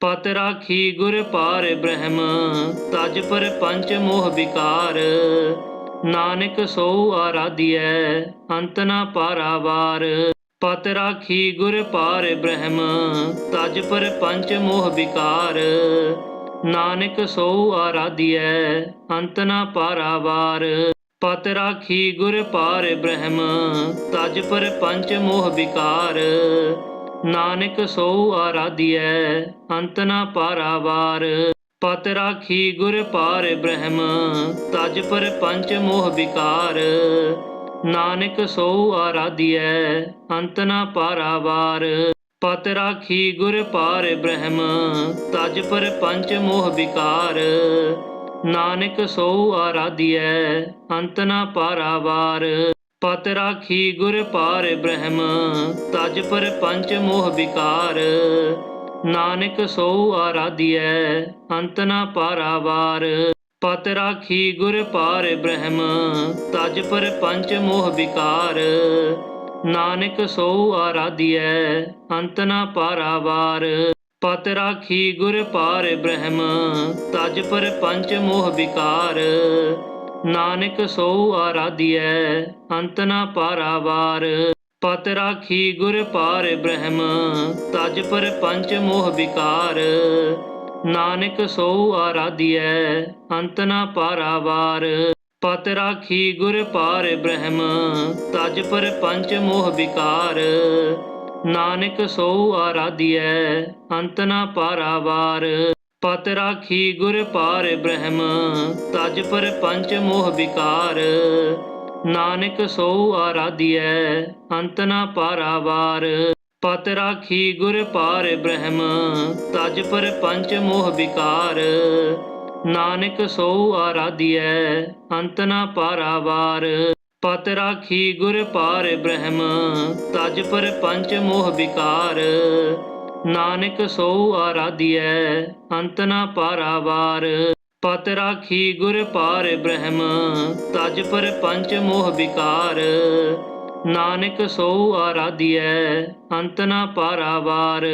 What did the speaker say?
ਪਤ ਰਾਖੀ ਗੁਰ ਪਾਰ ਬ੍ਰਹਮ, ਤਜ ਪਰ ਪੰਚ ਮੋਹ ਵਿਕਾਰ। ਨਾਨਕ ਸੋ ਆਰਾਧਿਐ, ਅੰਤ ਨਾ ਪਾਰਾਵਾਰ ਪਤ ਰਾਖੀ ਗੁਰ ਪਾਰ ਬ੍ਰਹਮ, ਤਜ ਪਰ ਪੰਚ ਮੋਹ ਵਿਕਾਰ। ਨਾਨਕ ਸੋ ਆਰਾਧਿਐ, ਅੰਤ ਨਾ ਪਾਰਾਵਾਰ ਪਤ ਰਾਖੀ ਗੁਰ ਪਾਰ ਬ੍ਰਹਮ, ਤਜ ਪਰ ਪੰਚ ਮੋਹ ਵਿਕਾਰ। ਨਾਨਕ ਸੋ ਆਰਾਧਿਐ, ਅੰਤ ਨਾ ਪਾਰਾਵਾਰ ਪਤ ਰਾਖੀ ਗੁਰ ਪਾਰ ਬ੍ਰਹਮ, ਤਜ ਪਰ ਪੰਚ ਮੋਹ ਵਿਕਾਰ। ਨਾਨਕ ਸੋ ਆਰਾਧਿਐ, ਅੰਤ ਨਾ ਪਾਰਾਵਾਰ ਪਤ ਰਾਖੀ ਗੁਰ ਪਾਰ ਬ੍ਰਹਮ, ਤਜ ਪਰ ਪੰਚ ਮੋਹ ਵਿਕਾਰ। ਨਾਨਕ ਸੋ ਆਰਾਧਿਐ, ਅੰਤ ਨਾ ਪਾਰਾਵਾਰ ਪਤ ਰਾਖੀ ਗੁਰ ਪਾਰ ਬ੍ਰਹਮ, ਤਜ ਪਰ ਪੰਚ ਮੋਹ ਵਿਕਾਰ। ਨਾਨਕ ਸੋ ਆਰਾਧਿਐ, ਅੰਤ ਨਾ ਪਾਰਾਵਾਰ ਪਤ ਰਾਖੀ ਗੁਰ ਪਾਰ ਬ੍ਰਹਮ, ਤਜ ਪਰ ਪੰਚ ਮੋਹ ਵਿਕਾਰ। ਨਾਨਕ ਸੋ ਆਰਾਧਿਐ, ਅੰਤ ਨਾ ਪਾਰਾਵਾਰ ਪਤ ਰਾਖੀ ਗੁਰ ਪਾਰ ਬ੍ਰਹਮ, ਤਜ ਪਰ ਪੰਚ ਮੋਹ ਵਿਕਾਰ। ਨਾਨਕ ਸੋ ਆਰਾਧਿਐ, ਅੰਤ ਨਾ ਪਾਰਾਵਾਰ ਪਤ ਰਾਖੀ ਗੁਰ ਪਾਰ ਬ੍ਰਹਮ, ਤਜ ਪਰ ਪੰਚ ਮੋਹ ਵਿਕਾਰ। ਨਾਨਕ ਸੋ ਆਰਾਧਿਐ, ਅੰਤ ਨਾ ਪਾਰਾਵਾਰ ਪਤ ਰਾਖੀ ਗੁਰ ਪਾਰ ਬ੍ਰਹਮ, ਤਜ ਪਰ ਪੰਚ ਮੋਹ ਵਿਕਾਰ। ਨਾਨਕ ਸੋ ਆਰਾਧਿਐ, ਅੰਤ ਨਾ ਪਾਰਾਵਾਰ ਪਤ ਰਾਖੀ ਗੁਰ ਪਾਰ ਬ੍ਰਹਮ, ਤਜ ਪਰ ਪੰਚ ਮੋਹ ਵਿਕਾਰ। ਨਾਨਕ ਸੋ ਆਰਾਧਿਐ, ਅੰਤ ਨਾ ਪਾਰਾਵਾਰ ਪਤ ਰਾਖੀ ਗੁਰ ਪਾਰ ਬ੍ਰਹਮ, ਤਜ ਪਰ ਪੰਚ ਮੋਹ ਵਿਕਾਰ। ਨਾਨਕ ਸੋ ਆਰਾਧਿਐ, ਅੰਤ ਨਾ ਪਾਰਾਵਾਰ ਪਤ ਰਾਖੀ ਗੁਰ ਪਾਰ ਬ੍ਰਹਮ, ਤਜ ਪਰ ਪੰਚ ਮੋਹ ਵਿਕਾਰ। ਨਾਨਕ ਸੋ ਆਰਾਧਿਐ, ਅੰਤ ਨਾ ਪਾਰਾਵਾਰ ਪਤ ਰਾਖੀ ਗੁਰ ਪਾਰ ਬ੍ਰਹਮ, ਤਜ ਪਰ ਪੰਚ ਮੋਹ ਵਿਕਾਰ। ਨਾਨਕ ਸੋ ਆਰਾਧਿਐ, ਅੰਤ ਨਾ ਪਾਰਾਵਾਰ